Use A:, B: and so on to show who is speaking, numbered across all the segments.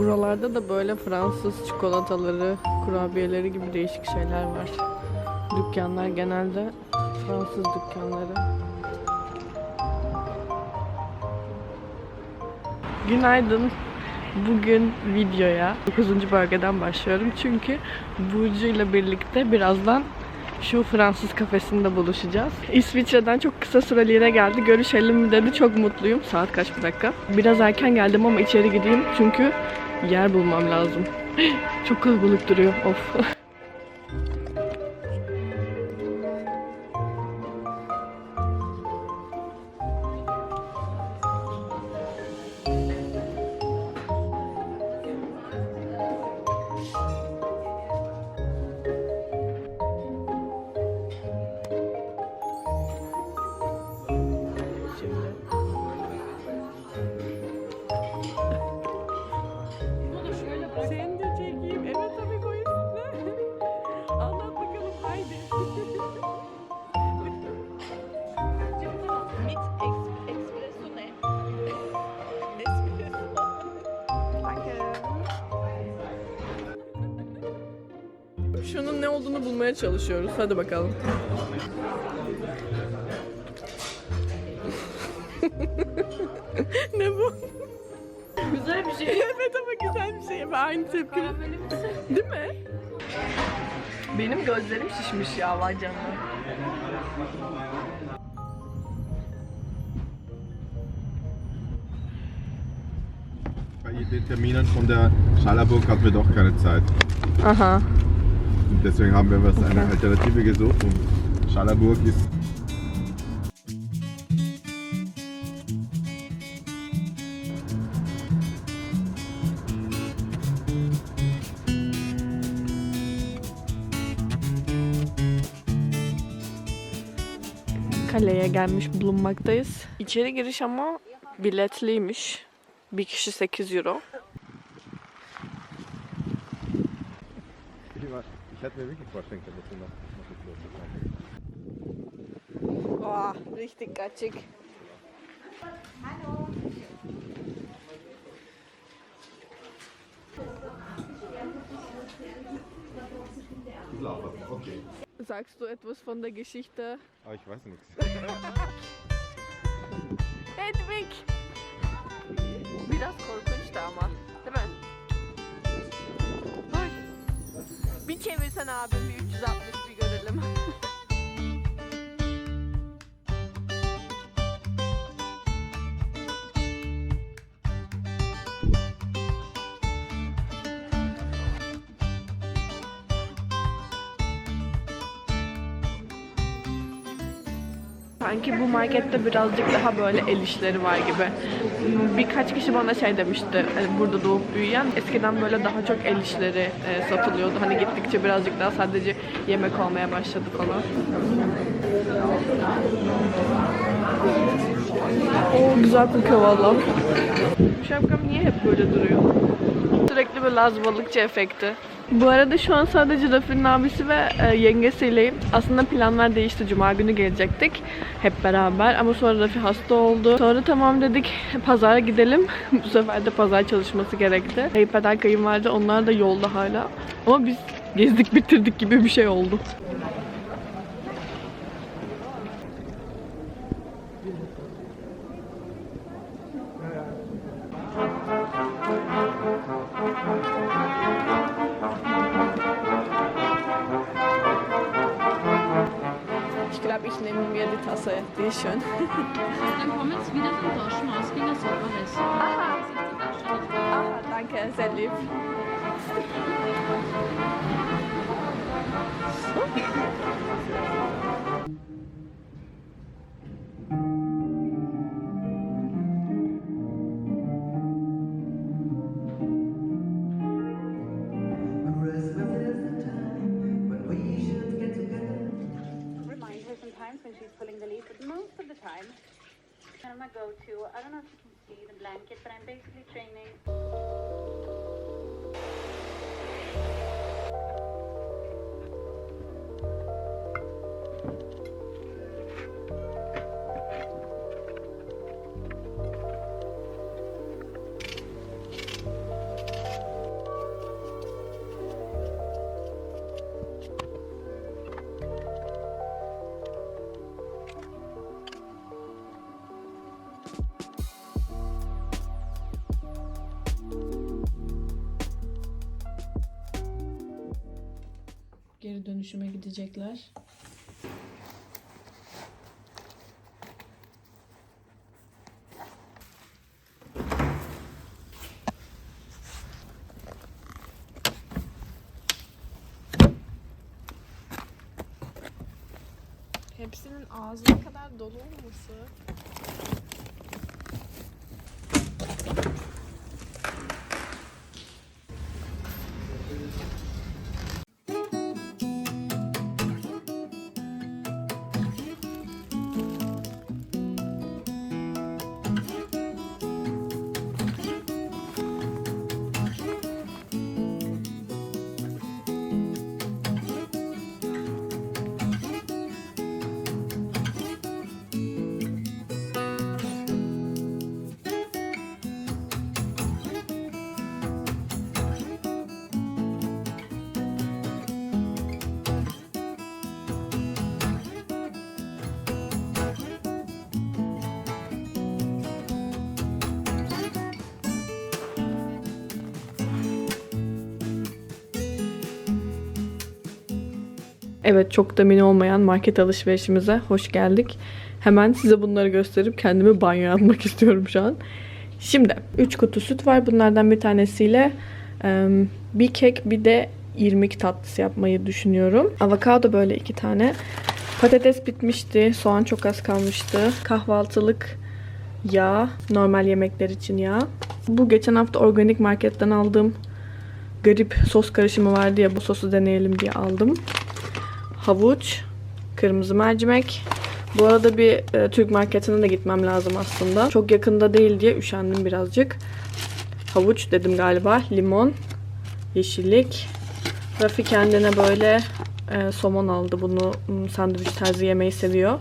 A: Buralarda da böyle Fransız çikolataları, kurabiyeleri gibi değişik şeyler var. Dükkanlar genelde Fransız dükkanları. Günaydın. Bugün videoya 9. bölgeden başlıyorum. Çünkü Burcu ile birlikte birazdan şu Fransız kafesinde buluşacağız. İsviçre'den çok kısa süreliğine geldi. Görüşelim dedi. Çok mutluyum. Saat kaç bir dakika? Biraz erken geldim ama içeri gideyim. Çünkü yer bulmam lazım. çok kalabalık duruyor. Of. olduğunu bulmaya çalışıyoruz. Hadi bakalım. ne bu?
B: Güzel bir şey.
A: evet ama güzel bir şey. Ben aynı tepki. Değil mi? Benim gözlerim şişmiş ya vay canına.
C: Bei den Terminen von der Schallerburg hatten wir doch keine Zeit.
A: Aha.
C: Und deswegen haben wir was eine Alternative gesucht und Schallerburg ist
A: Kaleye gelmiş bulunmaktayız. İçeri giriş ama biletliymiş. Bir kişi 8 euro.
C: Hätte mir wirklich vorstellen können, dass wir noch, noch mit los sind.
A: Oh, richtig gatschig.
C: Okay.
A: Sagst du etwas von der Geschichte?
C: Aber ich weiß nichts.
A: Hedwig! Biraz korkunçtu ama. Değil Bir çevirsen abim bir 360 bir görelim. Sanki bu markette birazcık daha böyle el işleri var gibi. Birkaç kişi bana şey demişti, hani burada doğup büyüyen eskiden böyle daha çok el işleri e, satılıyordu. Hani gittikçe birazcık daha sadece yemek olmaya başladı falan. Oo güzel kokuyor valla. Şapkam niye hep böyle duruyor? Sürekli bir Laz balıkçı efekti. Bu arada şu an sadece Rafi'nin abisi ve e, yengesiyleyim. Aslında planlar değişti. Cuma günü gelecektik hep beraber ama sonra Rafi hasta oldu. Sonra tamam dedik pazara gidelim. Bu sefer de pazar çalışması gerekti. Kayınpeder kayınvalide onlar da yolda hala. Ama biz gezdik bitirdik gibi bir şey oldu.
D: kommen jetzt wieder von Taschen aus
A: gegen
D: ein sauberes. Aha.
A: Aha, danke, sehr lieb.
E: So. But I'm basically training.
D: Dönüşüme gidecekler.
A: Hepsinin ağzına kadar dolu olması. Evet çok da mini olmayan market alışverişimize hoş geldik. Hemen size bunları gösterip kendimi banyoya atmak istiyorum şu an. Şimdi 3 kutu süt var. Bunlardan bir tanesiyle bir kek bir de irmik tatlısı yapmayı düşünüyorum. Avokado böyle iki tane. Patates bitmişti. Soğan çok az kalmıştı. Kahvaltılık yağ. Normal yemekler için yağ. Bu geçen hafta organik marketten aldığım garip sos karışımı vardı ya bu sosu deneyelim diye aldım havuç, kırmızı mercimek. Bu arada bir e, Türk marketine de gitmem lazım aslında. Çok yakında değil diye üşendim birazcık. Havuç dedim galiba. Limon, yeşillik. Rafi kendine böyle e, somon aldı. Bunu sandviç tarzı yemeyi seviyor.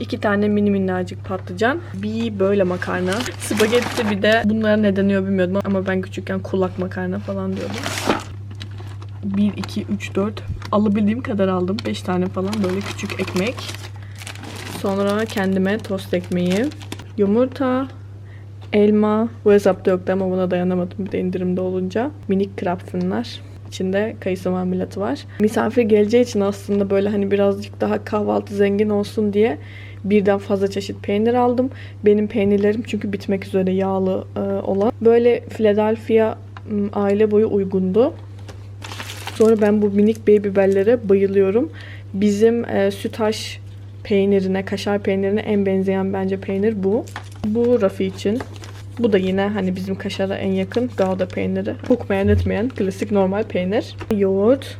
A: İki tane mini minnacık patlıcan. Bir böyle makarna. Spagetti bir de bunlara ne deniyor bilmiyordum ama ben küçükken kulak makarna falan diyordum. 1, 2, 3, 4 alabildiğim kadar aldım. 5 tane falan böyle küçük ekmek. Sonra kendime tost ekmeği. Yumurta, elma. Bu hesapta yoktu ama buna dayanamadım bir de indirimde olunca. Minik krapfınlar. İçinde kayısı marmelatı var. Misafir geleceği için aslında böyle hani birazcık daha kahvaltı zengin olsun diye birden fazla çeşit peynir aldım. Benim peynirlerim çünkü bitmek üzere yağlı e, olan. Böyle Philadelphia aile boyu uygundu. Sonra ben bu minik baby biberlere bayılıyorum. Bizim e, sütaş peynirine, kaşar peynirine en benzeyen bence peynir bu. Bu Rafi için. Bu da yine hani bizim kaşara en yakın Gouda peyniri. Kokmayan etmeyen klasik normal peynir. Yoğurt,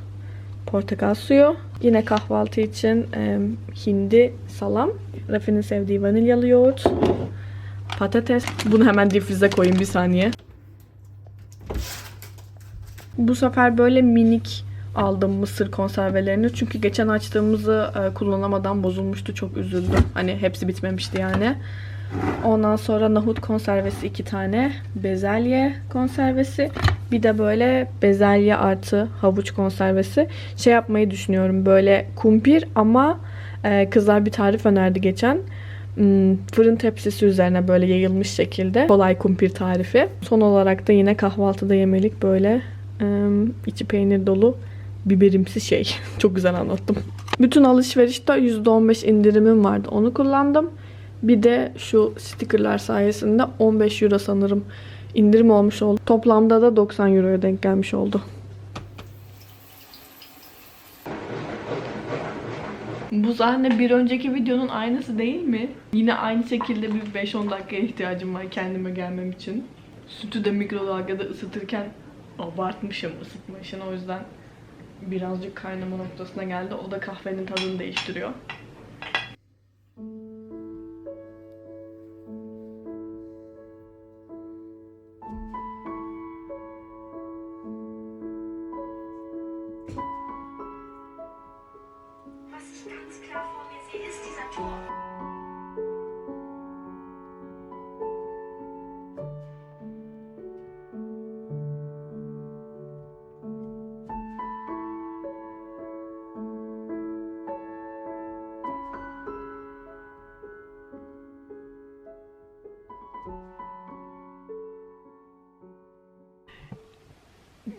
A: portakal suyu. Yine kahvaltı için e, hindi salam. Rafi'nin sevdiği vanilyalı yoğurt. Patates. Bunu hemen difrize koyayım bir saniye. Bu sefer böyle minik aldım mısır konservelerini. Çünkü geçen açtığımızı e, kullanamadan bozulmuştu. Çok üzüldüm. Hani hepsi bitmemişti yani. Ondan sonra nahut konservesi iki tane. Bezelye konservesi. Bir de böyle bezelye artı havuç konservesi. Şey yapmayı düşünüyorum. Böyle kumpir ama e, kızlar bir tarif önerdi geçen. Hmm, Fırın tepsisi üzerine böyle yayılmış şekilde. Kolay kumpir tarifi. Son olarak da yine kahvaltıda yemelik böyle içi peynir dolu biberimsi şey. Çok güzel anlattım. Bütün alışverişte %15 indirimim vardı. Onu kullandım. Bir de şu stickerlar sayesinde 15 euro sanırım indirim olmuş oldu. Toplamda da 90 euroya denk gelmiş oldu. Bu sahne bir önceki videonun aynısı değil mi? Yine aynı şekilde bir 5-10 dakikaya ihtiyacım var kendime gelmem için. Sütü de mikrodalgada ısıtırken abartmışım ısıtma işini o yüzden birazcık kaynama noktasına geldi. O da kahvenin tadını değiştiriyor.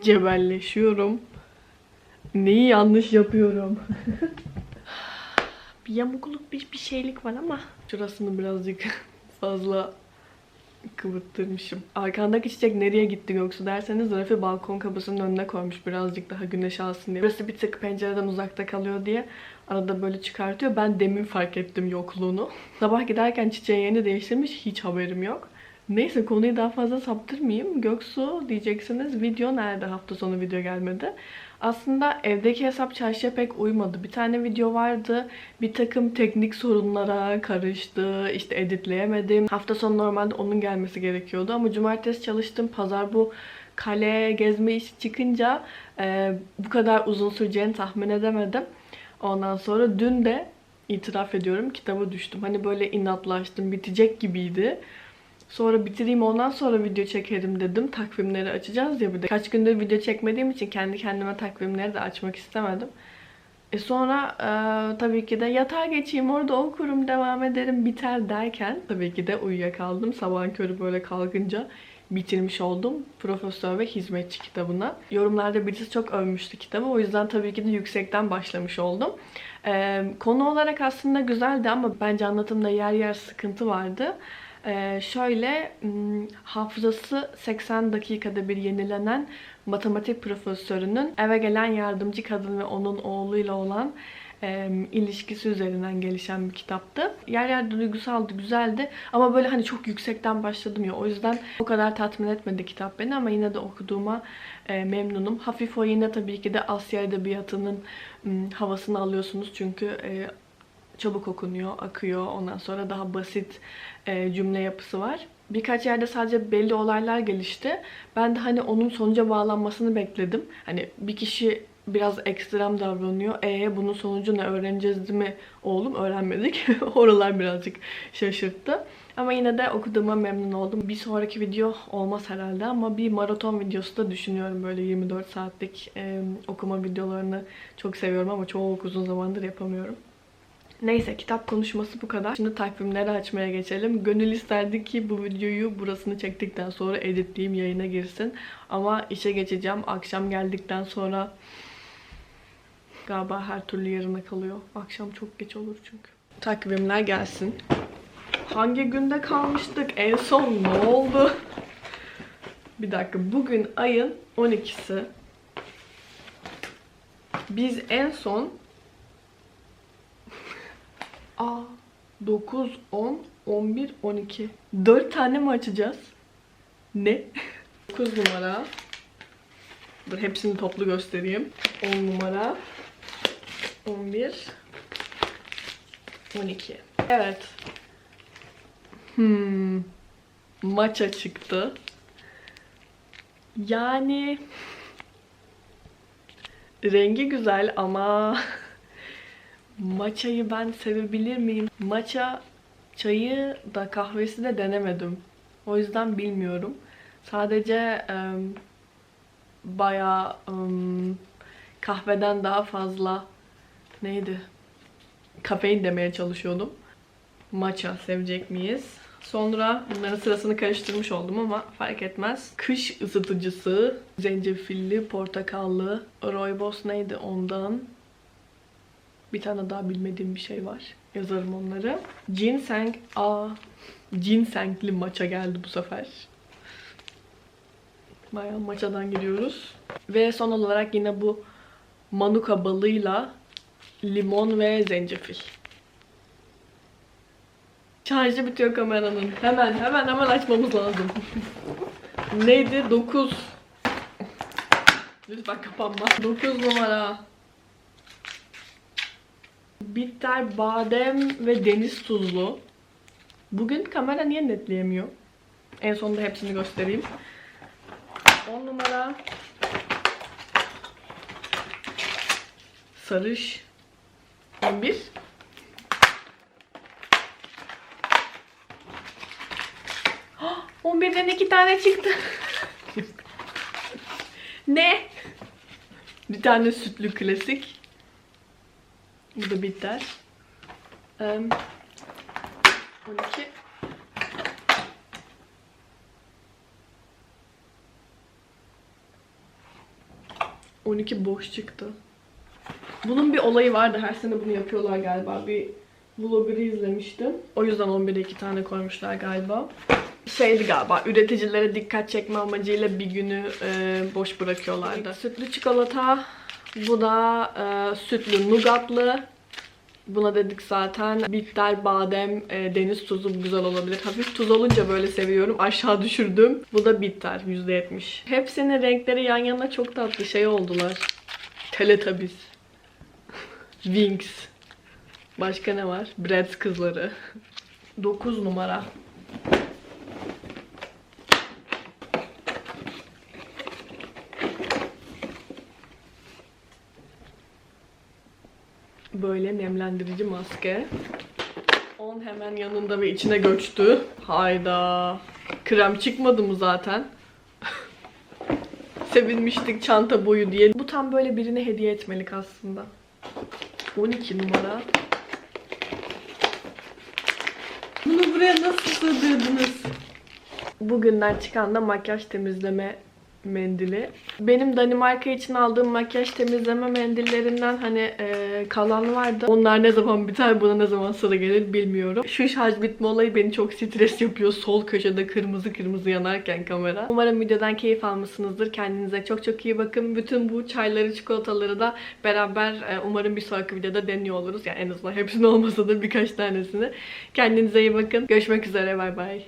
A: Cebelleşiyorum. Neyi yanlış yapıyorum? bir yamukluk bir, bir şeylik var ama şurasını birazcık fazla kıvırttırmışım. Arkandaki çiçek nereye gitti yoksa derseniz Rafi balkon kapısının önüne koymuş birazcık daha güneş alsın diye. Burası bir tık pencereden uzakta kalıyor diye arada böyle çıkartıyor. Ben demin fark ettim yokluğunu. Sabah giderken çiçeği yeni değiştirmiş hiç haberim yok. Neyse konuyu daha fazla saptırmayayım. Göksu diyeceksiniz video nerede hafta sonu video gelmedi. Aslında evdeki hesap çarşıya pek uymadı. Bir tane video vardı. Bir takım teknik sorunlara karıştı. İşte editleyemedim. Hafta sonu normalde onun gelmesi gerekiyordu. Ama cumartesi çalıştım. Pazar bu kale gezme işi çıkınca e, bu kadar uzun süreceğini tahmin edemedim. Ondan sonra dün de itiraf ediyorum kitaba düştüm. Hani böyle inatlaştım. Bitecek gibiydi. Sonra bitireyim ondan sonra video çekerim dedim. Takvimleri açacağız ya bir de. Kaç gündür video çekmediğim için kendi kendime takvimleri de açmak istemedim. E sonra e, tabii ki de yatağa geçeyim orada okurum devam ederim biter derken tabii ki de uyuyakaldım. Sabahın körü böyle kalkınca bitirmiş oldum. Profesör ve Hizmetçi kitabına. Yorumlarda birisi çok övmüştü kitabı. O yüzden tabii ki de yüksekten başlamış oldum. E, konu olarak aslında güzeldi ama bence anlatımda yer yer sıkıntı vardı. Ee, şöyle hmm, hafızası 80 dakikada bir yenilenen matematik profesörünün eve gelen yardımcı kadın ve onun oğluyla olan ilişkisi üzerinden gelişen bir kitaptı. Yer yer duygusaldı, güzeldi ama böyle hani çok yüksekten başladım ya o yüzden o kadar tatmin etmedi kitap beni ama yine de okuduğuma e, memnunum. Hafif o yine tabii ki de Asya Edebiyatı'nın hmm, havasını alıyorsunuz çünkü e, çabuk okunuyor, akıyor. Ondan sonra daha basit cümle yapısı var. Birkaç yerde sadece belli olaylar gelişti. Ben de hani onun sonuca bağlanmasını bekledim. Hani bir kişi biraz ekstrem davranıyor. E bunun sonucu ne öğreneceğiz değil mi oğlum? Öğrenmedik. Oralar birazcık şaşırttı. Ama yine de okuduğuma memnun oldum. Bir sonraki video olmaz herhalde ama bir maraton videosu da düşünüyorum. Böyle 24 saatlik e, okuma videolarını çok seviyorum ama çok uzun zamandır yapamıyorum. Neyse kitap konuşması bu kadar. Şimdi takvimleri açmaya geçelim. Gönül isterdi ki bu videoyu burasını çektikten sonra editleyeyim yayına girsin. Ama işe geçeceğim. Akşam geldikten sonra galiba her türlü yarına kalıyor. Akşam çok geç olur çünkü. Takvimler gelsin. Hangi günde kalmıştık? En son ne oldu? Bir dakika. Bugün ayın 12'si. Biz en son Aa, 9, 10, 11, 12. 4 tane mi açacağız? Ne? 9 numara. Dur hepsini toplu göstereyim. 10 numara. 11. 12. Evet. Hmm. Maça çıktı. Yani rengi güzel ama Maçayı ben sevebilir miyim? Maça çayı da kahvesi de denemedim. O yüzden bilmiyorum. Sadece um, bayağı um, kahveden daha fazla neydi? Kafein demeye çalışıyordum. Matcha sevecek miyiz? Sonra bunların sırasını karıştırmış oldum ama fark etmez. Kış ısıtıcısı, zencefilli, portakallı, rooibos neydi ondan. Bir tane daha bilmediğim bir şey var. Yazarım onları. Ginseng. Aa, ginsengli maça geldi bu sefer. Bayağı maçadan gidiyoruz. Ve son olarak yine bu manuka balıyla limon ve zencefil. Şarjı bitiyor kameranın. Hemen hemen hemen açmamız lazım. Neydi? 9. Lütfen kapanma. 9 numara. Bitter, badem ve deniz tuzlu. Bugün kamera niye netleyemiyor? En sonunda hepsini göstereyim. 10 numara. Sarış. 11. Ah, 11'den iki tane çıktı. ne? Bir tane sütlü klasik. Bu da bitter. Um, 12. On iki boş çıktı. Bunun bir olayı vardı. Her sene bunu yapıyorlar galiba. Bir vlogger'ı izlemiştim. O yüzden 11'e iki tane koymuşlar galiba. Şeydi galiba üreticilere dikkat çekme amacıyla bir günü e, boş bırakıyorlardı. Sütlü çikolata. Bu da e, sütlü nugatlı. Buna dedik zaten. Bitter, badem, e, deniz tuzu güzel olabilir. Hafif tuz olunca böyle seviyorum. Aşağı düşürdüm. Bu da bitter %70. Hepsinin renkleri yan yana çok tatlı şey oldular. Teletubbies. Wings. Başka ne var? Bratz kızları. 9 numara. Böyle nemlendirici maske. 10 hemen yanında ve içine göçtü. Hayda. Krem çıkmadı mı zaten? Sevinmiştik çanta boyu diye. Bu tam böyle birine hediye etmelik aslında. 12 numara. Bunu buraya nasıl sığdırdınız? Bugünden çıkan da makyaj temizleme mendili. Benim Danimarka için aldığım makyaj temizleme mendillerinden hani e, kalan vardı. Onlar ne zaman biter buna ne zaman sıra gelir bilmiyorum. Şu şarj bitme olayı beni çok stres yapıyor. Sol köşede kırmızı kırmızı yanarken kamera. Umarım videodan keyif almışsınızdır. Kendinize çok çok iyi bakın. Bütün bu çayları, çikolataları da beraber e, umarım bir sonraki videoda deniyor oluruz. Yani en azından hepsini olmasa da birkaç tanesini. Kendinize iyi bakın. Görüşmek üzere. Bay bay.